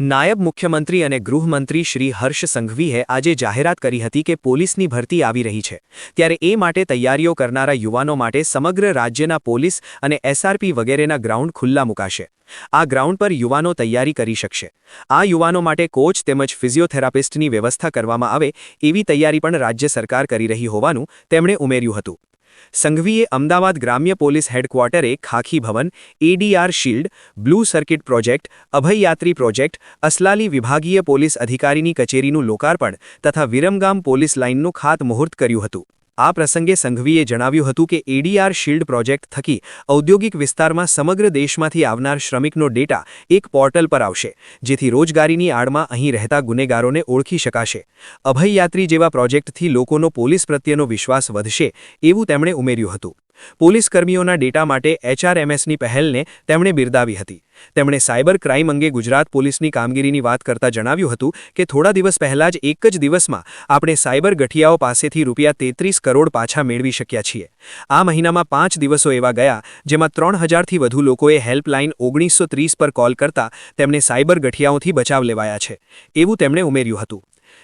નાયબ મુખ્યમંત્રી અને ગૃહમંત્રી શ્રી હર્ષ સંઘવીએ આજે જાહેરાત કરી હતી કે પોલીસની ભરતી આવી રહી છે. ત્યારે એ માટે તૈયારીઓ કરનારા યુવાનો માટે સમગ્ર રાજ્યના પોલીસ અને એસઆરપી વગેરેના ગ્રાઉન્ડ ખુલ્લા મુકાશે. આ ગ્રાઉન્ડ પર યુવાનો તૈયારી કરી શકશે. આ યુવાનો માટે કોચ તેમજ ફિઝિયોથેરાપિસ્ટની વ્યવસ્થા કરવામાં આવે એવી તૈયારી પણ રાજ્ય સરકાર કરી રહી હોવાનું તેમણે ઉમેર્યું હતું. સંઘવીએ અમદાવાદ ગ્રામ્ય પોલીસ હેડક્વાર્ટરે ખાખી ભવન ADR shield, blue circuit project, અભયયાત્રી project, Aslali વિભાગીય પોલીસ અધિકારીની કચેરીનું લોકાર્પણ તથા વિરમગામ પોલીસ લાઇનનું ખાતમુહૂર્ત કર્યું હતું. આ પ્રસંગે સંઘવીએ જણાવ્યું હતું કે એડીઆર શિલ્ડ પ્રોજેક્ટ થકી ઔદ્યોગિક વિસ્તારમાં સમગ્ર દેશમાંથી આવનાર શ્રમિકનો ડેટા એક પોર્ટલ પર આવશે, જેથી રોજગારીની આડમાં અહીં રહેતા ગુનેગારોને ઓળખી શકાશે. અભયયાત્રી જેવા પ્રોજેક્ટથી લોકોનો પોલીસ પ્રત્યેનો વિશ્વાસ વધશે, એવું તેમણે ઉમેર્યું હતું. પોલીસ કર્મીઓના ડેટા માટે એચઆરએમએસની પહેલને તેમણે બિરદાવી હતી. તેમણે સાયબર ક્રાઇમ અંગે ગુજરાત પોલીસની કામગીરીની વાત કરતા જણાવ્યું હતું કે થોડા દિવસ પહેલા જ એક જ દિવસમાં આપણે સાયબર ગઠિયાઓ પાસેથી રૂપિયા તેત્રીસ કરોડ પાછા મેળવી શક્યા છીએ. આ મહિનામાં પાંચ દિવસો એવા ગયા જેમાં ત્રણ હજારથી વધુ લોકોએ હેલ્પલાઇન ઓગણીસો ત્રીસ પર કોલ કરતા તેમને સાયબર ગઠિયાઓથી બચાવ લેવાયા છે. એવું તેમણે ઉમેર્યું હતું.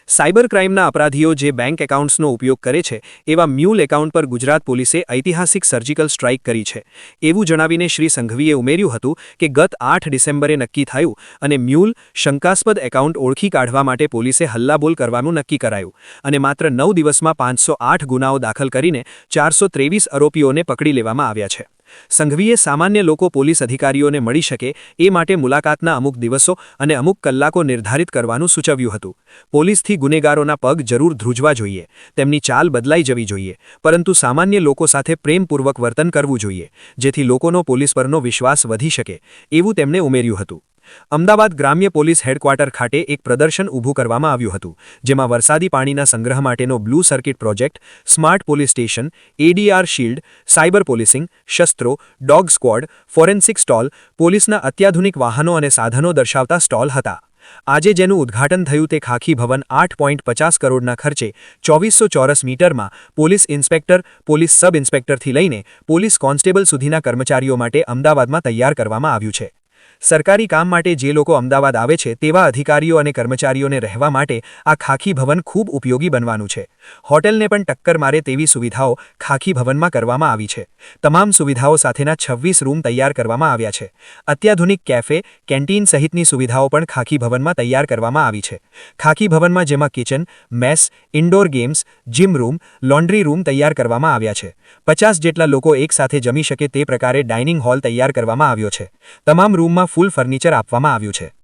સાયબર ક્રાઇમના અપરાધીઓ જે બેંક એકાઉન્ટ્સનો ઉપયોગ કરે છે, એવા મ્યુલ એકાઉન્ટ પર ગુજરાત પોલીસે ઐતિહાસિક સર્જિકલ સ્ટ્રાઇક કરી છે. એવું જણાવીને શ્રી સંઘવીએ ઉમેર્યું હતું કે, ગત આઠ ડિસેમ્બરે નક્કી થયું અને મ્યુલ શંકાસ્પદ એકાઉન્ટ ઓળખી કાઢવા માટે પોલીસે હલ્લાબોલ કરવાનું નક્કી કરાયું અને માત્ર નવ દિવસમાં પાંચસો ગુનાઓ દાખલ કરીને ચારસો આરોપીઓને પકડી લેવામાં આવ્યા છે. સંઘવીએ સામાન્ય લોકો પોલીસ અધિકારીઓને મળી શકે એ માટે મુલાકાતના અમુક દિવસો અને અમુક કલાકો નિર્ધારિત કરવાનું સૂચવ્યું હતું. પોલીસથી ગુનેગારોના પગ જરૂર ધ્રુજવા જોઈએ, તેમની ચાલ બદલાઈ જવી જોઈએ, પરંતુ સામાન્ય લોકો સાથે પ્રેમપૂર્વક વર્તન કરવું જોઈએ, જેથી લોકોનો પોલીસ પરનો વિશ્વાસ વધી શકે, એવું તેમણે ઉમેર્યું હતું. અમદાવાદ ગ્રામ્ય પોલીસ હેડક્વાર્ટર ખાતે એક પ્રદર્શન ઊભું કરવામાં આવ્યું હતું, જેમાં વરસાદી પાણીના સંગ્રહ માટેનો blue circuit project, smart police station ADR shield, cyber policing, શસ્ત્રો, ડોગ સ્ક્વોડ, ફોરેન્સિક સ્ટોલ, પોલીસના અત્યાધુનિક વાહનો અને સાધનો દર્શાવતા સ્ટોલ હતા. આજે જેનું ઉદ્ઘાટન થયું તે ખાખી ભવન આઠ પોઈન્ટ પચાસ કરોડના ખર્ચે ચોવીસો ચોરસ મીટરમાં પોલીસ ઇન્સ્પેક્ટર, પોલીસ સબ ઇન્સ્પેક્ટરથી લઈને પોલીસ કોન્સ્ટેબલ સુધીના કર્મચારીઓ માટે અમદાવાદમાં તૈયાર કરવામાં આવ્યું છે. સરકારી કામ માટે જે લોકો અમદાવાદ આવે છે, તેવા અધિકારીઓ અને કર્મચારીઓને રહેવા માટે આ ખાખી ભવન ખૂબ ઉપયોગી બનવાનું છે. હોટેલને પણ ટક્કર મારે તેવી સુવિધાઓ ખાખી ભવનમાં કરવામાં આવી છે. તમામ સુવિધાઓ સાથેના છવ્વીસ રૂમ તૈયાર કરવામાં આવ્યા છે. અત્યાધુનિક કેફે, કેન્ટીન સહિતની સુવિધાઓ પણ ખાખી ભવનમાં તૈયાર કરવામાં આવી છે. ખાખી ભવનમાં જેમાં kitchen, mess, indoor games, gym room, laundry room તૈયાર કરવામાં આવ્યા છે. પચાસ જેટલા લોકો એકસાથે જમી શકે તે પ્રકારે ડાઇનિંગ હોલ તૈયાર કરવામાં આવ્યો છે. તમામ રૂમમાં ફૂલ ફર્નિચર આપવામાં આવ્યું છે.